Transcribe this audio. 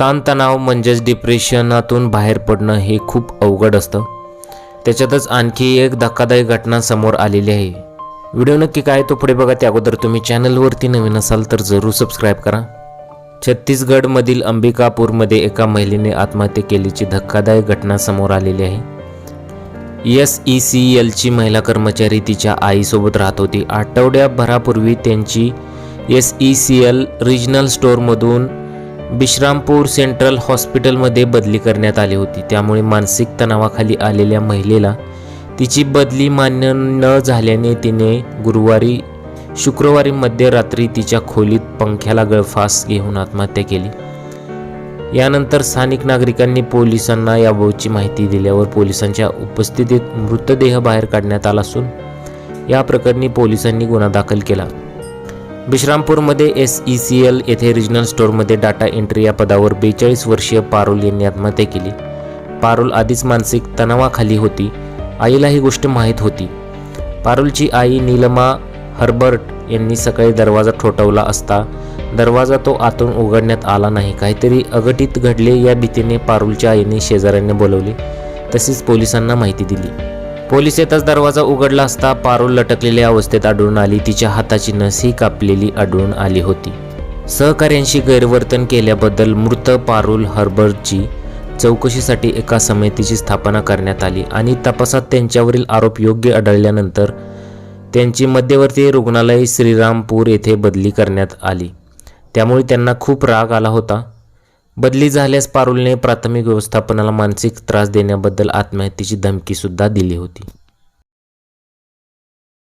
ताणतणाव म्हणजेच डिप्रेशनातून बाहेर पडणं हे खूप अवघड असतं. त्याच्यातच आणखी एक धक्कादायक घटना समोर आलेली आहे. व्हिडिओ नक्की काय तो पुढे बघा. त्या अगोदर तुम्ही चॅनलवरती नवीन असाल तर जरूर सबस्क्राईब करा. छत्तीसगडमधील अंबिकापूरमध्ये एका महिलेने आत्महत्या केल्याची धक्कादायक घटना समोर आलेली आहे. एस ई सी एलची महिला कर्मचारी तिच्या आईसोबत राहत होती. आठवड्याभरापूर्वी त्यांची S E C L regional स्टोअरमधून बिश्रामपूर सेंट्रल हॉस्पिटलमध्ये बदली करण्यात आली होती. त्यामुळे मानसिक तणावाखाली आलेल्या महिलेला तिची बदली मान्य न झाल्याने तिने गुरुवारी शुक्रवारी मध्यरात्री तिच्या खोलीत पंख्याला गळफास घेऊन आत्महत्या केली. यानंतर स्थानिक नागरिकांनी पोलिसांना याबाबतची माहिती दिल्यावर पोलिसांच्या उपस्थितीत मृतदेह बाहेर काढण्यात आला असून या प्रकरणी पोलिसांनी गुन्हा दाखल केला. विश्रामपूरमध्ये एस ई सी एल येथे रिजनल स्टोअरमध्ये डाटा एंट्री या पदावर बेचाळीस वर्षीय पारुल यांनी आत्महत्या केली. पारुल आधीच मानसिक तणावाखाली होती. आईला ही गोष्ट माहीत होती. पारुलची आई नीलमा हर्बर्ट यांनी सकाळी दरवाजा ठोठावला असता दरवाजा तो आतून उघडण्यात आला नाही. काहीतरी अघटित घडले या भीतीने पारुलच्या आईने शेजाऱ्यांनी बोलवले. तसेच पोलिसांना माहिती दिली. पोलीस येताच दरवाजा उघडला असता पारुल लटकलेल्या अवस्थेत आढळून आली. तिच्या हाताची नसही कापलेली आढळून आली होती. सहकाऱ्यांशी गैरवर्तन केल्याबद्दल मृत पारुल हर्बर्टची चौकशीसाठी एका समितीची स्थापना करण्यात आली आणि तपासात त्यांच्यावरील आरोप योग्य आढळल्यानंतर त्यांची मध्यवर्ती रुग्णालय श्रीरामपूर येथे बदली करण्यात आली. त्यामुळे त्यांना खूप राग आला होता. बदली झाल्यास पारुलने प्राथमिक व्यवस्थापनाला मानसिक त्रास देण्याबद्दल आत्महत्येची धमकीसुद्धा दिली होती.